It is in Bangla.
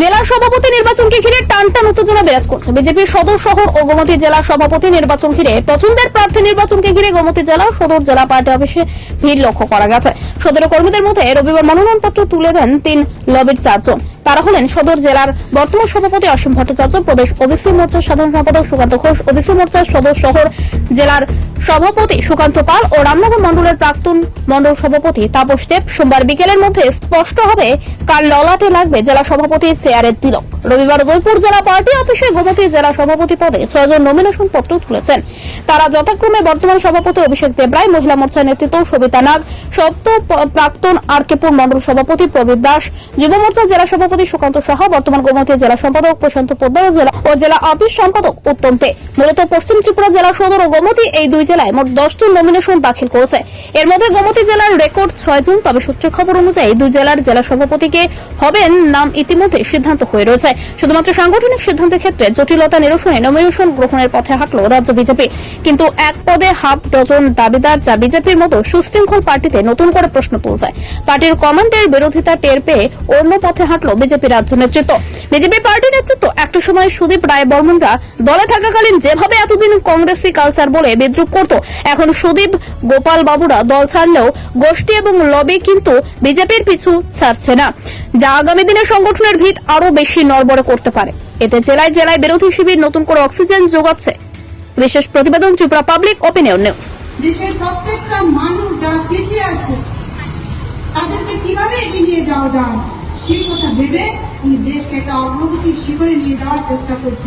জেলা সভাপতি নির্বাচনকে ঘিরে টান টান উত্তেজনা বিরাজ করছে। বিজেপির সদর শহর ও গোমতী জেলা সভাপতি নির্বাচন ঘিরে পছন্দের প্রার্থী নির্বাচনকে ঘিরে গোমতী জেলা সদর জেলা পার্টি অফিসে ভিড় লক্ষ্য করা গেছে। সদর কর্মীদের মধ্যে রবিবার মনোনয়নপত্র তুলে দেন তিন লবির চারজন। তারা হলেন সদর জেলার বর্তমান সভাপতি অসীম ভট্টাচার্য, প্রদেশ ওবিসি মোর্চার সাধারণ সম্পাদক সুকান্ত ঘোষ, ওবিসি মোর্চার সদর শহর জেলার সভাপতি সুকান্ত পাল ও রামনগর মণ্ডলের প্রাক্তন মণ্ডল সভাপতি তাপস দেব। সোমবার বিকেলের মধ্যে স্পষ্ট হবে কার ললাটে লাগবে জেলা সভাপতির চেয়ারের তিলক। রবিবার উদয়পুর জেলা পার্টি অফিসে গোমতী জেলা সভাপতি পদে ছয়জন নমিনেশন পত্র তুলেছেন। তারা যথাক্রমে বর্তমান সভাপতি অভিষেক দেবরায় মহিলা মোর্চার নেতৃত্ব সবিতা নাগ, সত্য প্রাক্তন আরকেপুর মণ্ডল সভাপতি প্রবীর দাস, যুব মোর্চা জেলা সভাপতি সুকান্ত সাহা, বর্তমান গোমতী জেলা সম্পাদক প্রশান্ত পোদ্দার ও জেলা অফিস সম্পাদক উত্তম দে। মূলত পশ্চিম ত্রিপুরা জেলা সদর ও গোমতী এই দুই জেলায় মোট দশজন নমিনেশন দাখিল করেছে। এর মধ্যে গোমতী জেলার রেকর্ড ছয় জন, তবে সূত্রের খবর অনুযায়ী দুই জেলার জেলা সভাপতিকে হবেন নাম ইতিমধ্যে সিদ্ধান্ত হয়ে রয়েছে। শুধুমাত্র সাংগঠনিক সিদ্ধান্তের ক্ষেত্রে জটিলতা নিরসনে নমিনেশন গ্রহণের পথে হাঁটল রাজ্য বিজেপি। কিন্তু এক পদে হাফ ডজন দাবিদার যা বিজেপির মতো সুশৃঙ্খল পার্টিতে নতুন করে প্রশ্ন তুলছে। পার্টির কমান্ডের বিরোধিতা টের পেয়ে অন্য পথে হাঁটল বিজেপি রাজ্য নেতৃত্ব। বিজেপি পার্টি নেতৃত্ব একটা সময় সুদীপ রায় বর্মনরা দলে থাকাকালীন যেভাবে এতদিন কংগ্রেসি কালচার বলে বিদ্রুপ করত। এখন সুদীপ, গোপাল বাবুরা দল ছাড়লেও গোষ্ঠী এবং লবি কিন্তু বিজেপির পিছু ছাড়ছে না। যা আগামী দিনে সংগঠনের ভিত আরও বেশি নড়বড়ে করতে পারে। এতে জেলায় জেলায় বিরোধী শিবির নতুন করে অক্সিজেন যোগাচ্ছে। বিশেষ প্রতিবেদন ত্রিপুরা পাবলিক ওপিনিয়ন নিউজ। দেশের প্রত্যেকটা মানুষ যারা পিছিয়ে আছে, তাদেরকে কীভাবে এগিয়ে নিয়ে যাওয়া যায়, সেই কথা ভেবে উনি দেশকে একটা অগ্রগতির শিখরে নিয়ে যাওয়ার চেষ্টা করছে